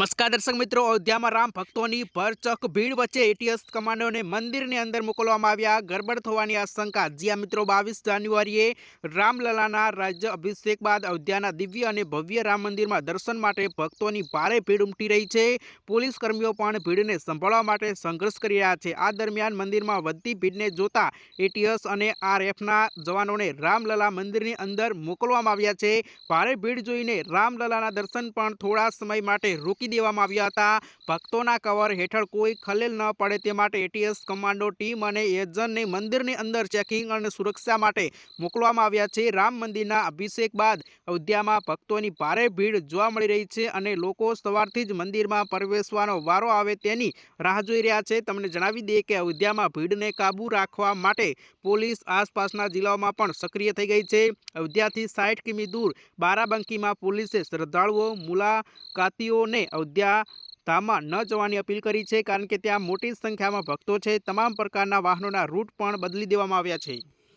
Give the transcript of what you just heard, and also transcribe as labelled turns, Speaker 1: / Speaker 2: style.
Speaker 1: નમસ્કાર દર્શક મિત્રો, અયોધ્યામાં રામ ભક્તોની ભરચક ભીડ વચ્ચે એટીએસ કમાન્ડોને મંદિરની અંદર મોકલવામાં આવ્યા. ગરબડ થવાની આશંકા. જ્યાં મિત્રો, બાવીસ જાન્યુઆરીએ રામલલાના રાજ્ય અભિષેક બાદ અયોધ્યાના દિવ્ય અને ભવ્ય રામ મંદિરમાં દર્શન માટે ભક્તોની ભારે ભીડ ઉમટી રહી છે. પોલીસ કર્મીઓ પણ ભીડને સંભાળવા માટે સંઘર્ષ કરી રહ્યા છે. આ દરમિયાન મંદિરમાં વધતી ભીડને જોતા એટીએસ અને આરએફના જવાનોને રામલલા મંદિરની અંદર મોકલવામાં આવ્યા છે. ભારે ભીડ જોઈને રામલલાના દર્શન પણ થોડા સમય માટે રોકી દેવામાં આવ્યા હતા. ભક્તોના કવર હેઠળ કોઈ ખલેલ ન પડે તે માટે એટીએસ કમાન્ડો ટીમ અને એજન્ટને મંદિરની અંદર ચેકિંગ અને સુરક્ષા માટે મોકલવામાં આવ્યા છે. રામ મંદિરના અભિષેક બાદ અયોધ્યામાં ભક્તોની ભારે ભીડ જોવા મળી રહી છે અને લોકો સવારથી જ મંદિરમાં પ્રવેશવાનો વારો આવે તેની રાહ જોઈ રહ્યા છે. તમને જણાવી દઈએ કે અયોધ્યામાં ભીડને કાબૂ રાખવા માટે પોલીસ આસપાસના જિલ્લાઓમાં પણ સક્રિય થઈ ગઈ છે. અયોધ્યાથી સાઠ કિમી દૂર બારાબંકીમાં પોલીસે શ્રદ્ધાળુઓ, મુલાકાતીઓને અયોધ્યા ધામમાં ન જવાની અપીલ કરી છે કારણ કે ત્યાં મોટી સંખ્યામાં ભક્તો છે. તમામ પ્રકારના વાહનોના રૂટ પણ બદલી દેવામાં આવ્યા છે.